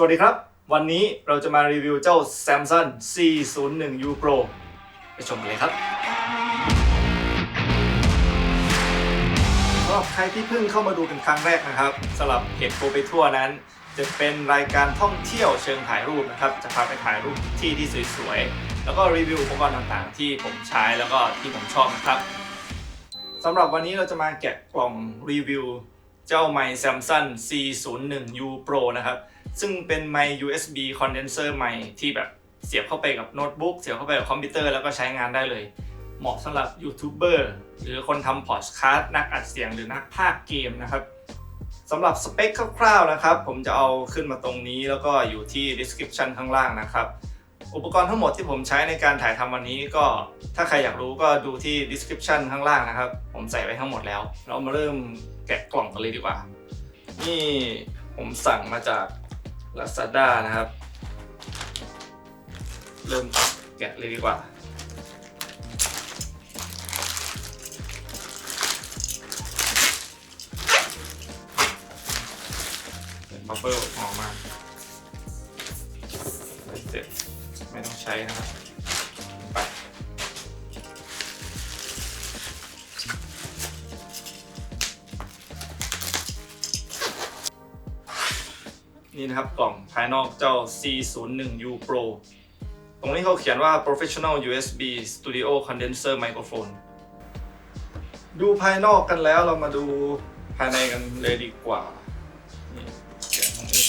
สวัสดีครับ วันนี้เราจะมารีวิวเจ้า Samsung C01 U Pro ไปชมกันเลยครับสำหรับใครที่เพิ่งเข้ามาดูเป็นครั้งแรกนะครับสำหรับเพจโกไปทั่วนั้น จะเป็นรายการท่องเที่ยวเชิงถ่ายรูปนะครับ จะพาไปถ่ายรูปที่ที่สวยๆ แล้วก็รีวิวอุปกรณ์ต่างๆ ที่ผมใช้แล้วก็ที่ผมชอบนะครับสำหรับวันนี้เราจะมาแกะกล่องรีวิว เจ้าไมค์ Samsung C01U Pro นะครับ ซึ่งเป็นไมค์ USB condenser ไมค์ที่แบบเสียบเข้าไปกับโน้ตบุ๊กเสียบเข้าไปกับคอมพิวเตอร์แล้วก็ใช้งานได้เลย เหมาะสำหรับยูทูบเบอร์หรือคนทำพอดคาสต์นักอัดเสียงหรือนักพากย์เกมนะครับสำหรับสเปคคร่าวๆนะครับ ผมจะเอาขึ้นมาตรงนี้แล้วก็อยู่ที่ description ข้างล่างนะครับ อุปกรณ์ทั้งหมดที่ผมใช้ในการถ่ายทำวันนี้ก็ถ้าใครอยากรู้ก็ดูที่ description ข้างล่างนะครับ ผมใส่ไว้ทั้งหมดแล้ว เรามาเริ่มแกะกล่องกันเลยดีกว่า นี่ผมสั่งมาจาก Lazada นะครับ เริ่มแกะเลยดีกว่า เป็นบับเบิ้ลออกมาเสร็จไม่ต้องใช้นะครับ นี่นะครับกล่องภายนอกเจ้า C01U Pro ตรงนี้เขาเขียนว่า Professional USB Studio Condenser Microphone ดูภายนอกกันแล้วเรามาดูภายในกันเลยดีกว่านี่กะตรงนี้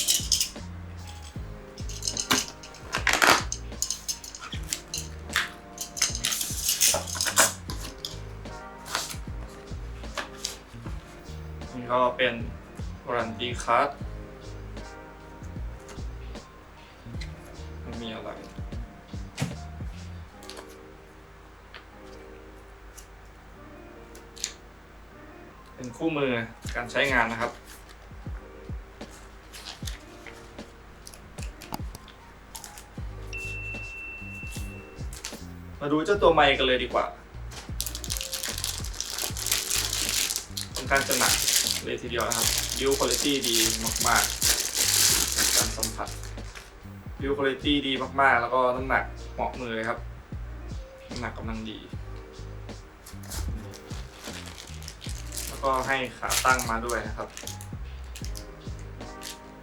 นี่ก็เป็นวารันตีคัส เป็นคู่มือการใช้งานนะครับ มาดูเจ้าตัวไมค์กันเลยดีกว่าค่อนข้างจะหนักเลยทีเดียวนะครับ Build Quality ดีมากๆ การสัมผัส Build Quality ดีมากๆ แล้วก็น้ำหนักเหมาะมือเลยครับ น้ำหนักกำลังดี ก็ให้ขาตั้งมาด้วยนะครับ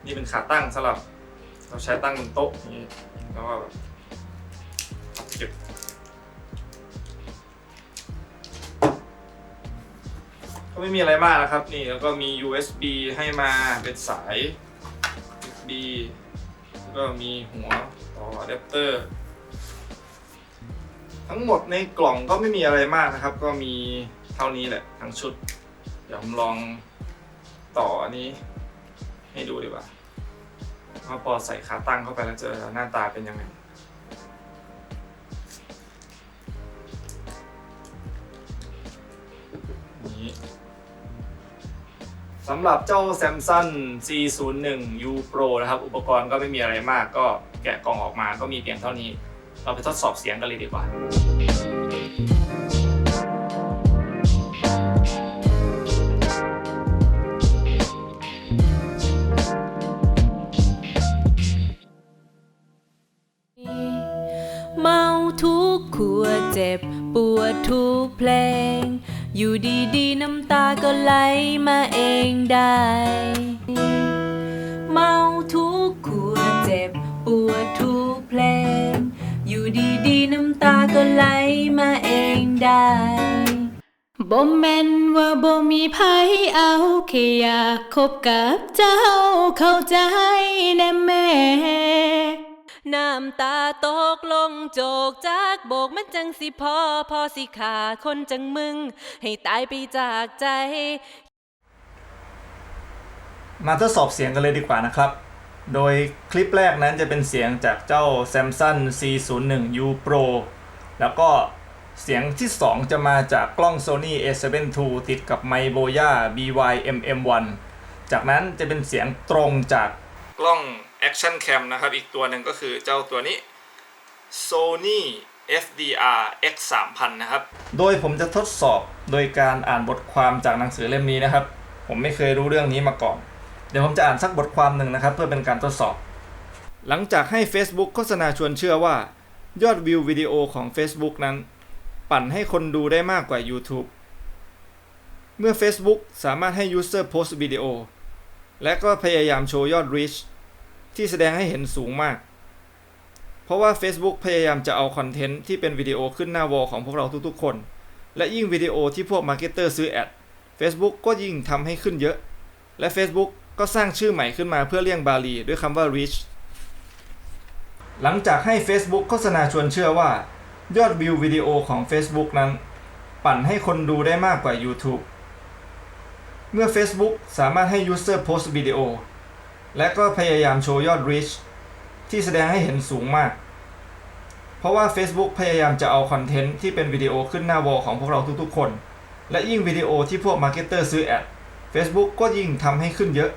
นี่เป็นขาตั้งสำหรับ เราใช้ตั้งบนโต๊ะอย่างนี้แล้วก็แบบพับเก็บก็ไม่มีอะไรมากนะครับนี่แล้วก็มี USB ให้มาเป็นสาย USB แล้วก็มีหัวต่ออะแดปเตอร์ ทั้งหมดในกล่องก็ไม่มีอะไรมากนะครับ ก็มีเท่านี้แหละทั้งชุด เดี๋ยวผมลองต่ออันนี้ ให้ดูดีกว่าว่าพอใส่ขาตั้งเข้าไปแล้วจะหน้าตาเป็นยังไงนี้สำหรับเจ้า Samsung C01U Pro นะครับ อุปกรณ์ก็ไม่มีอะไรมาก ก็แกะกล่องออกมาก็มีเพียงเท่านี้ เราไปทดสอบเสียงกันเลยดีกว่า เพลง อยู่ดีๆ น้ำตาก็ไหลมาเองได้ เมาทุกขัวดเจ็บปวดทุกเพลง อยู่ดีๆ น้ำตาก็ไหลมาเองได้บ่แม่นว่าบ่มีไผเอาแค่อยากคบกับเจ้าเข้าใจแน่แม่ น้ำตาตกลงโจกจากโบกมันจังสิพอพอสิขาคนจังมึง ให้ตายไปจากใจ มาทดสอบเสียงกันเลยดีกว่านะครับ โดยคลิปแรกนั้นจะเป็นเสียงจากเจ้า Samsung C01U Pro แล้วก็เสียงที่ 2 จะมาจากกล้อง Sony A7 II ติดกับไมค์ Boya BY-MM1 จากนั้นจะเป็นเสียงตรงจากกล้อง Action Cam นะครับ อีกตัวหนึ่งก็คือเจ้าตัวนี้ Sony FDR X3000 นะครับ โดยผมจะทดสอบโดยการอ่านบทความจากหนังสือเล่มนี้นะครับ ผมไม่เคยรู้เรื่องนี้มาก่อน เดี๋ยวผมจะอ่านสักบทความหนึ่งนะครับ เพื่อเป็นการทดสอบ หลังจากให้ Facebook โฆษณาชวนเชื่อว่า ยอดวิววิดีโอของ Facebook นั้น ปั่นให้คนดูได้มากกว่า YouTube เมื่อ Facebook สามารถให้ User โพสต์วิดีโอและก็พยายามโชว์ยอด Reach ที่แสดงให้เห็นสูงมาก เพราะว่า Facebook พยายามจะเอาคอนเทนต์ที่เป็นวิดีโอขึ้นหน้าวอลของพวกเราทุกๆ คน และยิ่งวิดีโอที่พวกมาร์เก็ตเตอร์ซื้อแอด Facebook ก็ยิ่งทำให้ขึ้นเยอะ และ Facebook ก็สร้างชื่อใหม่ขึ้นมาเพื่อเลี่ยงบาลีด้วยคำว่า reach หลังจากให้ Facebook โฆษณาชวนเชื่อว่า ยอดวิววิดีโอของ Facebook นั้น ปั่นให้คนดูได้มากกว่า YouTube เมื่อ Facebook สามารถให้ User โพสต์วิดีโอ และก็พยายามโชว์ยอด reach ที่แสดงให้เห็นสูงมาก เพราะว่า Facebook พยายามจะเอาคอนเทนต์ที่เป็นวิดีโอขึ้นหน้าวอลของพวกเราทุกๆคน และยิ่งวิดีโอที่พวกมาร์เก็ตเตอร์ซื้อแอด Facebook ก็ยิ่งทำให้ขึ้นเยอะ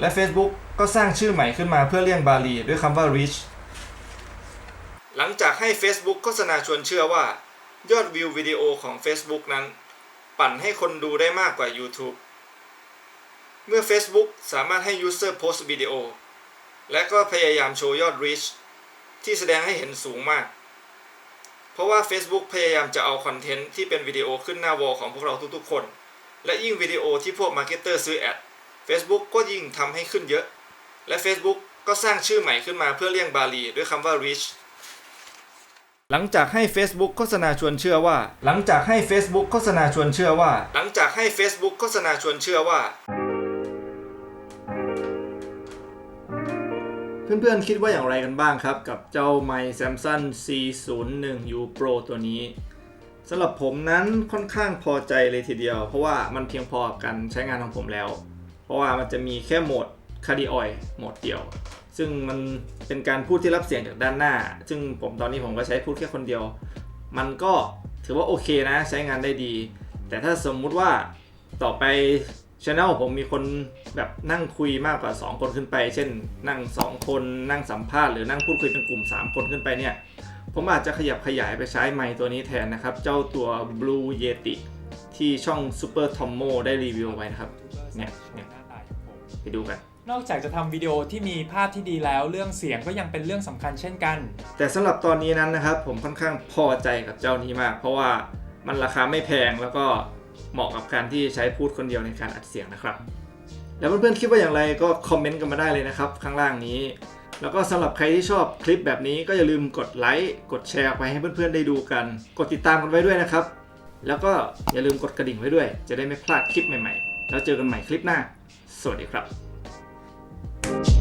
และ Facebook ก็สร้างชื่อใหม่ขึ้นมาเพื่อเลี่ยงบาลีด้วยคำว่า reach หลังจากให้ Facebook โฆษณาชวนเชื่อว่า ยอดวิววิดีโอของ Facebook นั้น ปั่นให้คนดูได้มากกว่า YouTube เมื่อ Facebook สามารถให้ User โพสต์วิดีโอ และก็พยายามโชว์ยอด reach ที่แสดงให้เห็นสูงมาก เพราะว่า Facebook พยายามจะเอาคอนเทนต์ที่เป็นวิดีโอขึ้นหน้าวอลของพวกเราทุกๆคน และยิ่งวิดีโอที่พวกมาร์เก็ตเตอร์ซื้อแอด Facebook ก็ยิ่งทำให้ขึ้นเยอะ และ Facebook ก็สร้างชื่อใหม่ขึ้นมาเพื่อเลี่ยงบาลีด้วยคำว่า reach หลังจากให้ Facebook โฆษณาชวนเชื่อว่า หลังจากให้ Facebook โฆษณาชวนเชื่อว่า หลังจากให้ Facebook โฆษณาชวนเชื่อว่า เพื่อนๆ คิดว่าอย่างไรกันบ้างครับ กับเจ้าไมค์ Samsung C01 U Pro ตัวนี้สำหรับผมนั้นค่อนข้างพอใจเลยทีเดียว เพราะว่ามันเพียงพอกับการใช้งานของผมแล้ว เพราะว่ามันจะมีแค่โหมดคาร์ดิออยโหมดเดียว ซึ่งมันเป็นการพูดที่รับเสียงจากด้านหน้า ซึ่งผมตอนนี้ผมก็ใช้พูดแค่คนเดียว มันก็ถือว่าโอเคนะใช้งานได้ดี แต่ถ้าสมมุติว่าต่อไป ช anel ผมมีคนแบบนั่งคุยมากกว่า 2 คนขึ้นไป เช่น นั่ง 2 คนนั่งสัมภาษณ์หรือนั่งพูดคุยเป็นกลุ่ม 3 คนขึ้นไปเนี่ย ผมอาจจะขยับขยายไปใช้ไมค์ตัวนี้แทนนะครับ เจ้าตัว Blue Yeti ที่ช่อง Super Tommo ได้รีวิวไว้นะครับ เนี่ยเนี่ยหน้าตาอย่างผมไปดูกัน นอกจากจะทำวิดีโอที่มีภาพที่ดีแล้ว เรื่องเสียงก็ยังเป็นเรื่องสำคัญเช่นกัน แต่สำหรับตอนนี้นั้นนะครับ ผมค่อนข้างพอใจกับเจ้านี้มาก เพราะว่ามันราคาไม่แพงแล้วก็ เหมาะกับการที่ใช้พูดคนเดียวในการอัดเสียงนะครับ แล้วเพื่อนๆคิดว่าอย่างไรก็คอมเมนต์กันมาได้เลยนะครับ ข้างล่างนี้ แล้วก็สำหรับใครที่ชอบคลิปแบบนี้ก็อย่าลืมกดไลค์กดแชร์ไปให้เพื่อนๆได้ดูกัน กดติดตามกันไว้ด้วยนะครับ แล้วก็อย่าลืมกดกระดิ่งไว้ด้วย จะได้ไม่พลาดคลิปใหม่ๆ แล้วเจอกันใหม่คลิปหน้า สวัสดีครับ